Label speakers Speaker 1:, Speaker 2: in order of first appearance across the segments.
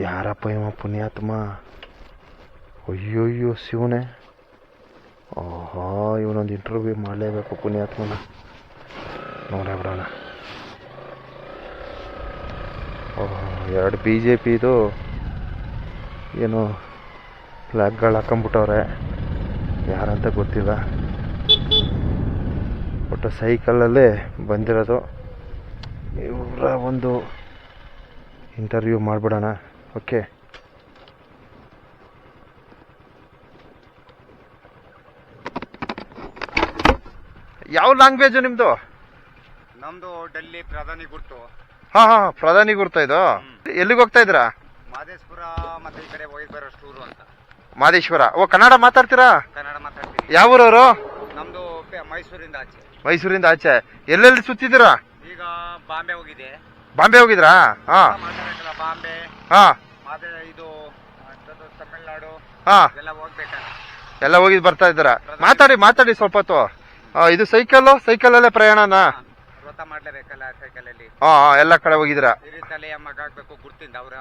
Speaker 1: ಯಾರಪ್ಪ ಇವ ಪುಣ್ಯಾತ್ಮ? ಅಯ್ಯೋಯ್ಯೋ, ಶಿವನೇ. ಓಹೋ ಇವನೊಂದು ಇಂಟರ್ವ್ಯೂ ಮಾಡಲೇಬೇಕು ಪುಣ್ಯಾತ್ಮನ. ನೋಡೇ ಬಿಡೋಣ. ಓಹೋ ಎರಡು ಬಿ ಜೆ ಪಿದು ಏನು ಫ್ಲ್ಯಾಗ್ಗಳು ಹಾಕೊಂಬಿಟ್ಟವ್ರೆ ಯಾರಂತ ಗೊತ್ತಿಲ್ಲ. ಒಟ್ಟು ಸೈಕಲಲ್ಲೇ ಬಂದಿರೋದು. ಇವರ ಒಂದು ಇಂಟರ್ವ್ಯೂ ಮಾಡಿಬಿಡೋಣ. ಓಕೆ ಯಾವ ಲ್ಯಾಂಗ್ವೇಜ್ ನಿಮ್ಮದು
Speaker 2: ನಮ್ದು ಡೆಲ್ಲಿ ಪ್ರಧಾನಿ ಗುರ್ತು.
Speaker 1: ಹಾ ಹಾ ಪ್ರಧಾನಿ ಗುರ್ತಾ ಇದು. ಎಲ್ಲಿಗೆ ಹೋಗ್ತಾ ಇದ್ದೀರಾ?
Speaker 2: ಮಾದೇಶ್ವರ ಮತ್ತೆ ಈ ಕಡೆ ಹೋಗಿ ಬರೋ ಸ್ಟೂರು ಅಂತ.
Speaker 1: ಮಾದೇಶ್ವರ ಓ ಕನ್ನಡ ಮಾತಾಡ್ತೀರಾ?
Speaker 2: ಕನ್ನಡ ಮಾತಾಡ್ತೀವಿ
Speaker 1: ಯಾವ ಊರವರು?
Speaker 2: ನಮ್ದು ಮೈಸೂರಿಂದ ಆಚೆ.
Speaker 1: ಮೈಸೂರಿಂದ ಆಚೆ. ಎಲ್ಲೆಲ್ಲಿ ಸುತ್ತಿದ್ದೀರಾ?
Speaker 2: ಈಗ ಬಾಂಬೆ ಹೋಗಿದೆ.
Speaker 1: ಬಾಂಬೆ ಹೋಗಿದ್ರಾ? ಹಾ.
Speaker 2: ಮಾತಾಡಬೇಕಲ್ಲ ಬಾಂಬೆ?
Speaker 1: ಹಾ.
Speaker 2: ಮತ್ತೆ ಇದು ಅಂಥದ್ದು ತಮಿಳ್ನಾಡು
Speaker 1: ಹಾ.
Speaker 2: ಎಲ್ಲ ಹೋಗ್ಬೇಕಲ್ಲ
Speaker 1: ಎಲ್ಲ ಹೋಗಿ ಬರ್ತಾ ಇದ್ದೀರಾ? ಮಾತಾಡಿ ಮಾತಾಡಿ ಸ್ವಲ್ಪ ಹೊತ್ತು. ಆ, ಇದು ಸೈಕಲ್ ಸೈಕಲಲ್ಲೇ ಪ್ರಯಾಣನಾ?
Speaker 2: ವ್ರತ ಮಾಡ್ಲೇಬೇಕಲ್ಲ ಸೈಕಲಲ್ಲಿ.
Speaker 1: ಹಾ ಹಾಂ ಎಲ್ಲ ಕಡೆ ಹೋಗಿದ್ದೀರಾ?
Speaker 2: ಹಿರಿ ತಲೆಯ ಮಗ ಆಗ್ಬೇಕು ಗುರ್ತಿಂದ ಅವ್ರ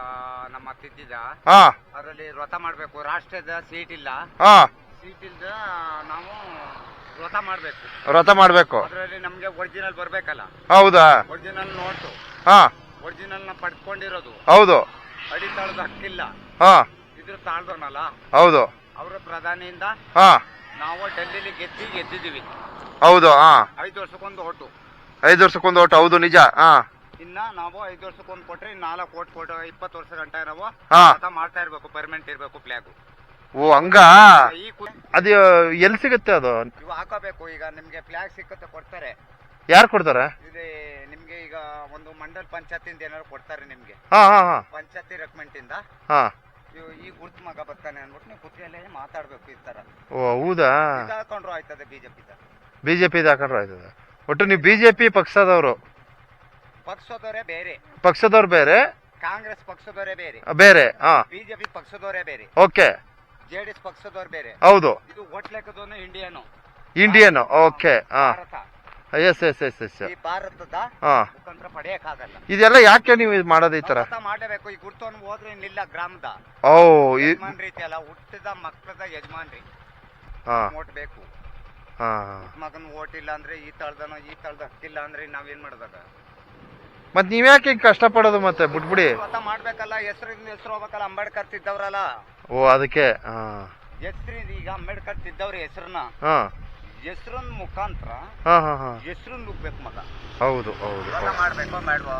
Speaker 2: ನಮ್ಮ ತಿದ್ದಿದ
Speaker 1: ಹಾ.
Speaker 2: ಅದರಲ್ಲಿ ವ್ರತ ಮಾಡ್ಬೇಕು ರಾಷ್ಟ್ರದ ಸೀಟ್ ಇಲ್ಲ.
Speaker 1: ಹಾ.
Speaker 2: ಸೀಟ್ ಇಲ್ದ ನಾವು ವ್ರತ ಮಾಡ್ಬೇಕು.
Speaker 1: ವ್ರತ ಮಾಡಬೇಕು.
Speaker 2: ಅದರಲ್ಲಿ ನಮ್ಗೆ ಒರಿಜಿನಲ್ ಬರ್ಬೇಕಲ್ಲ.
Speaker 1: ಹೌದಾ?
Speaker 2: Original note.
Speaker 1: ಹಾಂ.
Speaker 2: ಒರಿಜಿನಲ್ನ ಪಡ್ಕೊಂಡಿರೋದು.
Speaker 1: ಹೌದು.
Speaker 2: ಅಡಿ ತಾಳದ ಹಕ್ಕಿಲ್ಲ.
Speaker 1: ಹಾ.
Speaker 2: ಇದ್ರ ತಾಳ್ದವನಲ್ಲ
Speaker 1: ಹೌದು.
Speaker 2: ಅವರ ಪ್ರಧಾನಿಯಿಂದ
Speaker 1: ಹಾ.
Speaker 2: ನಾವು ಡೆಲ್ಲಿಲಿ ಗೆದ್ದಿ ಗೆದ್ದಿದೀವಿ
Speaker 1: ಹೌದು ಹಾ.
Speaker 2: ಐದು ವರ್ಷಕ್ಕೊಂದು ಓಟು.
Speaker 1: ಐದು ವರ್ಷಕ್ಕೊಂದು ಓಟು ಹೌದು ನಿಜ ಹಾಂ.
Speaker 2: ಇನ್ನ ನಾವು ಐದು ವರ್ಷಕ್ಕೊಂದು ಕೊಟ್ರೆ ನಾಲ್ಕು ಕೋಟ್ ಕೋಟ ಇಪ್ಪತ್ತು ವರ್ಷ ಗಂಟ ನಾವು
Speaker 1: ಹಾ.
Speaker 2: ಮಾಡ್ತಾ ಇರ್ಬೇಕು ಪರ್ಮನೆಂಟ್ ಇರ್ಬೇಕು ಫ್ಲಾಗ್
Speaker 1: ಓ ಹಂಗ?
Speaker 2: ಈ ಕು-
Speaker 1: ಅದು ಎಲ್ಲಿ ಸಿಗುತ್ತೆ ಅದು?
Speaker 2: ಇವು ಹಾಕೋಬೇಕು ಈಗ ನಿಮ್ಗೆ ಫ್ಲಾಗ್ ಸಿಕ್ಕತ್ತೆ ಕೊಡ್ತಾರೆ.
Speaker 1: ಯಾರು ಕೊಡ್ತಾರೆ?
Speaker 2: ಇದೆ ನಿಮ್ಗೆ ಈಗ ಒಂದು ಮಂಡಲ್ ಪಂಚಾಯತಿಂದ ಏನಾದ್ರು ಕೊಡ್ತಾರೆ ನಿಮ್ಗೆ?
Speaker 1: ಹಾ ಹಾ ಹಾಂ.
Speaker 2: ಪಂಚಾಯತಿ ರೆಕಮೆಂಟ್ ಇಂದ
Speaker 1: ಹಾಂ.
Speaker 2: ಇವು ಈ ಗುರ್ತು ಮಗ ಬರ್ತಾನೆ ಅನ್ಬಿಟ್ಟು ನೀವು ಕುತ್ತಿಗೆಲ್ಲೇ ಮಾತಾಡ್ಬೇಕು ಈ ತರ
Speaker 1: ಓ ಹೌದಾ?
Speaker 2: ಹಾಕೊಂಡ್ರು ಆಯ್ತದೆ ಬಿಜೆಪಿ
Speaker 1: ಬಿ ಜೆ ಪಿ ಹಾಕೊಂಡ್ರೆ ಆಯ್ತದೆ. ಒಟ್ಟು ನೀವು ಬಿಜೆಪಿ ಜೆ ಪಿ ಪಕ್ಷದವರು?
Speaker 2: ಪಕ್ಷದವರೇ ಬೇರೆ.
Speaker 1: ಪಕ್ಷದವ್ರು ಬೇರೆ?
Speaker 2: ಕಾಂಗ್ರೆಸ್ ಪಕ್ಷದವರೇ ಬೇರೆ.
Speaker 1: ಬೇರೆ ಹಾ.
Speaker 2: ಬಿಜೆಪಿ ಪಕ್ಷದವರೇ ಬೇರೆ.
Speaker 1: ಓಕೆ.
Speaker 2: ಜೆಡಿಎಸ್ ಪಕ್ಷದವ್ರು ಬೇರೆ.
Speaker 1: ಹೌದು.
Speaker 2: ಇದು ಒಟ್ ಲೆಕ್ಕದವನು ಇಂಡಿಯನು
Speaker 1: ಇಂಡಿಯನ್ ಓಕೆ ಹಾ.
Speaker 2: ಭಾರತ.
Speaker 1: ಎಸ್ ಎಸ್ ಎಸ್ ಎಸ್
Speaker 2: ಈ ಭಾರತದ
Speaker 1: ಹಾಂ.
Speaker 2: ಮುಖಾಂತರ ಪಡೆಯಕ್ಕಾಗಲ್ಲ.
Speaker 1: ಇದೆಲ್ಲ ಯಾಕೆ ನೀವು ಇದು ಮಾಡೋದು ಈ
Speaker 2: ತರ ಮಾಡಬೇಕು ಈ ಗುರುತು ಹೋದ್ರೆ ಇಲ್ಲ ಗ್ರಾಮದ.
Speaker 1: ಓ ಈ
Speaker 2: ಯಜಮಾನ್ ಅಲ್ಲ ಹುಟ್ಟಿದ ಮಕ್ಕಳದ ಯಜಮಾನ್ರಿ.
Speaker 1: ಹಾ.
Speaker 2: ಓಟ್ ಬೇಕು
Speaker 1: ಹಾ.
Speaker 2: ಮಗನ್ ಓಟ್ ಇಲ್ಲ ಅಂದ್ರೆ ಈ ತಳ್ದನೋ ಈ ತಳ್ದ ಹಕ್ಕಿಲ್ಲ ಅಂದ್ರೆ ನಾವೇನ್ ಮಾಡ್ದಾಗ
Speaker 1: ಮತ್ತೆ ನೀವ್ಯಾಕೆ ಕಷ್ಟ ಪಡೋದು ಮತ್ತೆ? ಬಿಟ್ಬಿಡಿ
Speaker 2: ಮಾಡ್ಬೇಕಲ್ಲ ಹೆಸರಿಂದ ಹೆಸರು ಹೋಗ್ಬೇಕಲ್ಲ ಅಂಬೇಡ್ಕರ್ ತಿದ್ದವ್ರಲ್ಲ.
Speaker 1: ಓ ಅದಕ್ಕೆ ಹಾ.
Speaker 2: ಹೆಸರಿಂದ ಈಗ ಅಂಬೇಡ್ಕರ್ ತಿದ್ದವ್ರ ಹೆಸರನ್ನ.
Speaker 1: ಹಾಂ.
Speaker 2: ಹೆಸರನ್ ಮುಖಾಂತರ
Speaker 1: ಹಾಂ ಹಾಂ ಹಾಂ.
Speaker 2: ಹೆಸರನ್ನ ನುಗ್ಬೇಕು ಮಗ.
Speaker 1: ಹೌದು ಹೌದು
Speaker 2: ವ್ರತ ಮಾಡ್ಬೇಕೋ ಬೇಡವೋ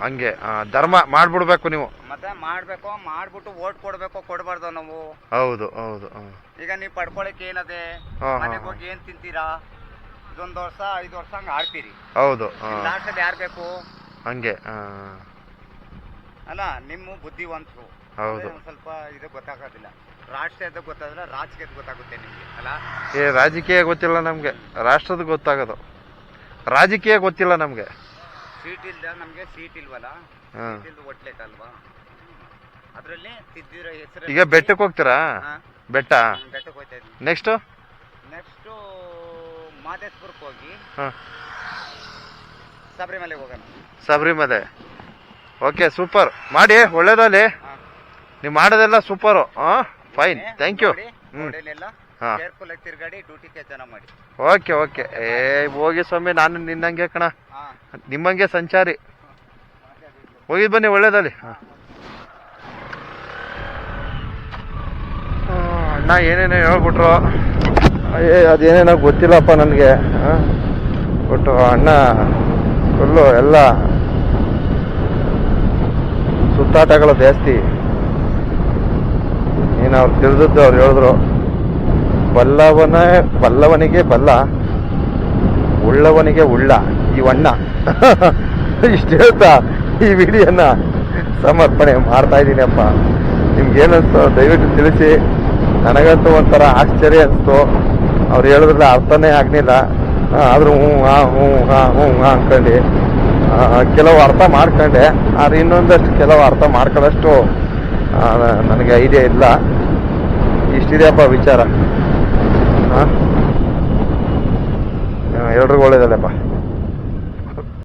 Speaker 1: ಹಂಗೆ ಆ, ಧರ್ಮ ಮಾಡ್ಬಿಡ್ಬೇಕು ನೀವು.
Speaker 2: ಮತ್ತೆ ಮಾಡ್ಬೇಕೋ ಮಾಡ್ಬಿಟ್ಟು ಓಟ್ ಕೊಡ್ಬೇಕೋ ಕೊಡಬಾರ್ದು ನಾವು.
Speaker 1: ಹೌದು ಹೌದು.
Speaker 2: ಈಗ ನೀವು ಪಡ್ಕೊಳಕ್ ಏನದೆ?
Speaker 1: ಹಾ, ಹಾ,
Speaker 2: ಮನೆಗೆ ಹೋಗಿ ಏನ್ ತಿಂತೀರಾ? ಇದೊಂದ್ ವರ್ಷ ಐದು ವರ್ಷ ಹಂಗ ಆಡ್ತೀರಿ.
Speaker 1: ಹೌದು ಹಾ.
Speaker 2: ಲಾಸ್ಟಲ್ಲಿ ಯಾರು ಬೇಕು?
Speaker 1: ಹಂಗೆ ಆ,
Speaker 2: ಅಲ್ಲ ನಿಮ್ಮ ಬುದ್ಧಿವಂತರು.
Speaker 1: ಹೌದು.
Speaker 2: ಒಂದ್ ಸ್ವಲ್ಪ ಇದು ಗೊತ್ತಾಗೋದಿಲ್ಲ. ರಾಷ್ಟ್ರೀಯದ ಗೊತ್ತಾದ್ರೆ ರಾಜಕೀಯದ ಗೊತ್ತಾಗುತ್ತೆ ನಿಮಗೆ ಅಲ್ಲ?
Speaker 1: ಏ ರಾಜಕೀಯ ಗೊತ್ತಿಲ್ಲ ನಮಗೆ. ರಾಷ್ಟ್ರದ ಗೊತ್ತಾಗೋದು. ರಾಜಕೀಯ ಗೊತ್ತಿಲ್ಲ ನಮಗೆ.
Speaker 2: ಸೀಟ್ ಇಲ್ದ ನಮಗೆ ಸೀಟ್ ಇಲ್ವಲ್ಲ. ಸೀಟ್ ಇಲ್ದ ಅಲ್ವಾ? ಅದರಲ್ಲಿ ತಿದ್ದಿರೋ ಹೆಸರು
Speaker 1: ಈಗ ಬೆಟ್ಟಕ್ಕೆ ಹೋಗ್ತೀರಾ? ಬೆಟ್ಟ?
Speaker 2: ಬೆಟ್ಟಕ್ಕೆ ಹೋಗ್ತಾ ಇದ್ವಿ
Speaker 1: ನೆಕ್ಸ್ಟ್
Speaker 2: ನೆಕ್ಸ್ಟ್ ಮಾದೇಶ್ಪುರಕ್ಕೆ ಹೋಗಿ
Speaker 1: ಹಾಂ.
Speaker 2: ಶಬರಿಮಲೆಗೆ ಹೋಗೋಣ.
Speaker 1: ಸಬರಿಮಲೆ. ಓಕೆ ಸೂಪರ್ ಮಾಡಿ ಒಳ್ಳೇದಲ್ಲಿ
Speaker 2: ಹಾ.
Speaker 1: ನೀವು ಮಾಡೋದೆಲ್ಲ ಸೂಪರು ಹಾಂ? ಫೈನ್ ಥ್ಯಾಂಕ್ ಯು
Speaker 2: ನೋಡಿ,
Speaker 1: ಹ್ಞೂ
Speaker 2: ರೋಡಲ್ಲೆಲ್ಲ
Speaker 1: ಹಾ.
Speaker 2: ಕೇರ್ಫುಲ್ ಆಗಿ ತಿರ್ಗಾಡಿ ಡ್ಯೂಟಿ ಚೆನ್ನಾಗಿ ಮಾಡಿ.
Speaker 1: ಓಕೆ ಓಕೆ ಏ ಹೋಗಿ ಸ್ವಾಮಿ ನಾನು ನಿನ್ನಂಗೆ ಕಣ. ನಿಮ್ಮಂಗೆ ಸಂಚಾರಿ. ಹೋಗಿದ್ ಬನ್ನಿ ಒಳ್ಳೇದಲ್ಲಿ ಹಾಂ. ಅಣ್ಣ ಏನೇನೋ ಹೇಳ್ಬಿಟ್ರು. ಏ ಅದೇನೇನೋ ಗೊತ್ತಿಲ್ಲಪ್ಪ ನನಗೆ. ಒಟ್ಟು ಅಣ್ಣ ಫುಲ್ಲು ಎಲ್ಲ ಸುತ್ತಾಟಗಳು ಜಾಸ್ತಿ. ಏನು ಅವ್ರು ತಿಳಿದದ್ದು ಅವ್ರು ಹೇಳಿದ್ರು, ಬಲ್ಲವನ, ಬಲ್ಲವನಿಗೆ ಬಲ್ಲ, ಉಳ್ಳವನಿಗೆ ಉಳ್ಳ ಇವಣ್ಣ ಇಷ್ಟು ಹೇಳ್ತಾ ಈ ವಿಡಿಯೋನ ಸಮರ್ಪಣೆ ಮಾಡ್ತಾ ಇದ್ದೀನಿ ಅಪ್ಪ ನಿಮ್ಗೆ ಏನನ್ಸ್ತು ದಯವಿಟ್ಟು ತಿಳಿಸಿ. ನನಗಂತೂ ಒಂಥರ ಆಶ್ಚರ್ಯ ಅನಿಸ್ತು. ಅವ್ರು ಹೇಳಿದ್ರಲ್ಲ, ಅರ್ಥನೇ ಆಗಲಿಲ್ಲ. ಆದರೂ ಹ್ಞೂ, ಹಾಂ ಹ್ಞೂ ಹಾಂ ಹ್ಞೂ, ಹಾಂ ಅಂದ್ಕೊಂಡು ಕೆಲವು ಅರ್ಥ ಮಾಡ್ಕೊಂಡೆ, ಆದ್ರೆ ಇನ್ನೊಂದಷ್ಟು ಕೆಲವು ಅರ್ಥ ಮಾಡ್ಕೊಳ್ಳೋಷ್ಟು ನನಗೆ ಐಡಿಯಾ ಇಲ್ಲ. ಇಷ್ಟಿದೆಯಪ್ಪ ವಿಚಾರ? ಹಾಂ? ಎಲ್ರಿಗೂ ಒಳ್ಳೇದಲ್ಲಪ್ಪ.